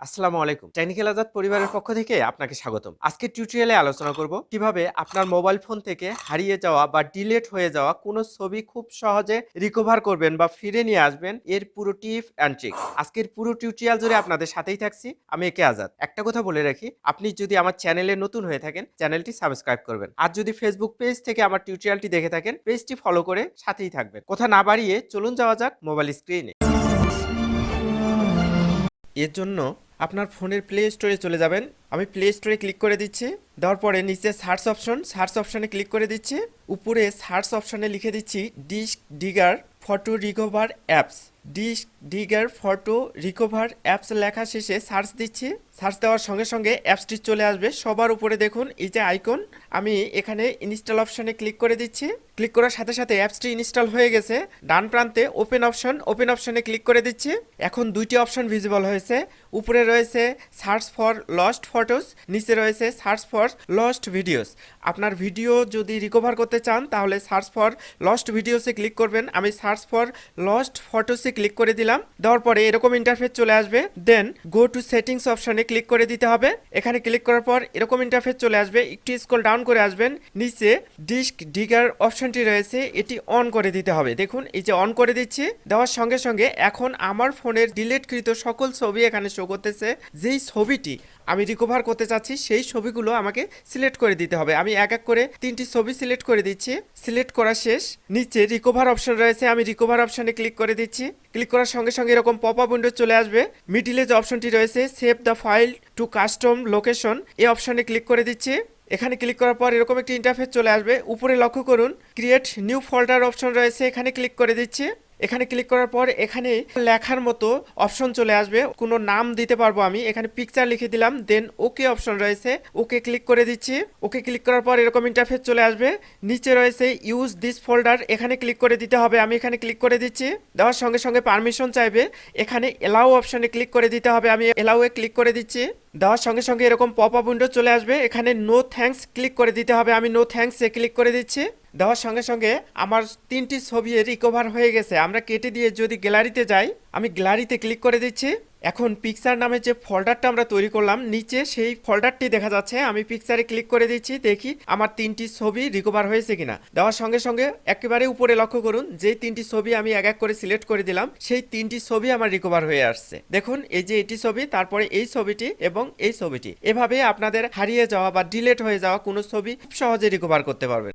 আসসালামু আলাইকুম। টেকনিক্যাল আজাদ পরিবারের পক্ষ থেকে আপনাকে স্বাগতম। আজকে টিউটোরিয়ালে আলোচনা করব কীভাবে আপনার মোবাইল ফোন থেকে হারিয়ে যাওয়া বা ডিলেট হয়ে যাওয়া কোনো ছবি খুব সহজে রিকভার করবেন বা ফিরে নিয়ে আসবেন এর পুরো টিপ অ্যান্ড ট্রিক্স আজকের পুরো টিউটোরিয়াল জুড়ে আপনাদের সাথেই থাকছি, আমি একে আজাদ। একটা কথা বলে রাখি, আপনি যদি আমার চ্যানেলে নতুন হয়ে থাকেন চ্যানেলটি সাবস্ক্রাইব করবেন। আর যদি ফেসবুক পেজ থেকে আমার টিউটোরিয়ালটি দেখে থাকেন পেজটি ফলো করে সাথেই থাকবেন। কথা না বাড়িয়ে চলুন যাওয়া যাক মোবাইল স্ক্রিনে এর জন্য আপনার ফোনের প্লে স্টোরে চলে যাবেন। আমি প্লে স্টোরে ক্লিক করে দিচ্ছি। দেওয়ার পরে নিচে সার্চ অপশন সার্চ অপশনে ক্লিক করে দিচ্ছি। উপরে সার্চ অপশনে লিখে দিচ্ছি Disk Digger photo recover apps Disk Digger photo recover apps লেখা শেষে সার্চ দিচ্ছি। সার্চ দেওয়ার সঙ্গে সঙ্গে অ্যাপসটি চলে আসবে। সবার উপরে দেখুন এই যে আইকন আমি এখানে ইনস্টল অপশনে ক্লিক করে দিচ্ছি। ক্লিক করার সাথে সাথে অ্যাপসটি ইনস্টল হয়ে গেছে। ডান প্রান্তে ওপেন অপশন ওপেন অপশনে ক্লিক করে দিচ্ছি। এখন দুইটি অপশন ভিজিবল হয়েছে। উপরে রয়েছে সার্চ ফর লস্ট ফটোস নিচে রয়েছে সার্চ ফর লস্ট ভিডিওস আপনার ভিডিও যদি রিকভার করতে চান, তাহলে সার্চ ফর লস্ট ভিডিওসে ক্লিক করবেন। আমি সার্চ ফর লস্ট ফটোসে ক্লিক করে দিলাম। দেওয়ার পরে এরকম ইন্টারফেস চলে আসবে। দেন গো টু সেটিংস অপশনে ক্লিক করে দিতে হবে। এখানে ক্লিক করার পর এরকম ইন্টারফেস চলে আসবে। একটু স্ক্রল ডাউন করে আসবেন। নিচে ডিস্ক ডিগার অপশনটি রয়েছে, এটি অন করে দিতে হবে। দেখুন, এই যে অন করে দিচ্ছি, দেওয়ার সঙ্গে সঙ্গে এখন আমার ফোনের ডিলিটকৃত সকল ছবি এখানে শো করতেছে। যেই ছবিটি আমি রিকভার করতে চাচ্ছি, সেই ছবিগুলো আমাকে সিলেক্ট করে দিতে হবে। আমি এক এক করে তিনটি ছবি সিলেক্ট করে দিচ্ছি। সিলেক্ট করা শেষ। নিচে রিকভার অপশন রয়েছে, আমি রিকভার অপশনে ক্লিক করে দিচ্ছি। ক্লিক করার সঙ্গে সঙ্গে এরকম পপ আপ উইন্ডো চলে আসবে। মিডিলে যে অপশনটি রয়েছে save the file to custom location এই অপশনে ক্লিক করে দিচ্ছি। এখানে ক্লিক করার পর এরকম একটি ইন্টারফেস চলে আসবে। উপরে লক্ষ্য করুন ক্রিয়েট নিউ ফোল্ডার অপশন রয়েছে, এখানে ক্লিক করে দিচ্ছি। এখানে ক্লিক করার পর এখানে লেখার মতো অপশন চলে আসবে। কোনো নাম দিতে পারব আমি। এখানে পিকচার লিখে দিলাম দেন ওকে অপশন রয়েছে। ওকে ক্লিক করে দিচ্ছি। ওকে ক্লিক করার পর এরকম ইন্টারফেস চলে আসবে। নিচে রয়েছে ইউজ দিস ফোল্ডার এখানে ক্লিক করে দিতে হবে। আমি এখানে ক্লিক করে দিচ্ছি। দেওয়ার সঙ্গে সঙ্গে পারমিশন চাইবে। এখানে এলাও অপশনে ক্লিক করে দিতে হবে। আমি এলাওয়ে ক্লিক করে দিচ্ছি। দেওয়ার সঙ্গে সঙ্গে এরকম পপ আপ উইন্ডো চলে আসবে। এখানে নো থ্যাঙ্কস ক্লিক করে দিতে হবে। আমি নো থ্যাঙ্কসে ক্লিক করে দিচ্ছি। দেওয়ার সঙ্গে সঙ্গে আমার তিনটি ছবি রিকভার হয়ে গেছে। আমরা কেটে দিয়ে যদি গ্যালারিতে যাই, আমি গ্যালারিতে ক্লিক করে দিচ্ছি। এখন পিকচার নামে যে ফোল্ডারটা আমরা তৈরি করলাম, নিচে সেই ফোল্ডারটি দেখা যাচ্ছে। আমি পিকচারে ক্লিক করে দিচ্ছি, দেখি আমার তিনটি ছবি রিকভার হয়েছে কিনা। দেওয়ার সঙ্গে সঙ্গে একেবারে উপরে লক্ষ্য করুন যে তিনটি ছবি আমি এক এক করে সিলেক্ট করে দিলাম, সেই তিনটি ছবি আমার রিকভার হয়ে আসছে। দেখুন, এই যে এটি ছবি, তারপরে এই ছবিটি এবং এই ছবিটি। এভাবে আপনাদের হারিয়ে যাওয়া বা ডিলেট হয়ে যাওয়া কোনো ছবি সহজে রিকভার করতে পারবেন।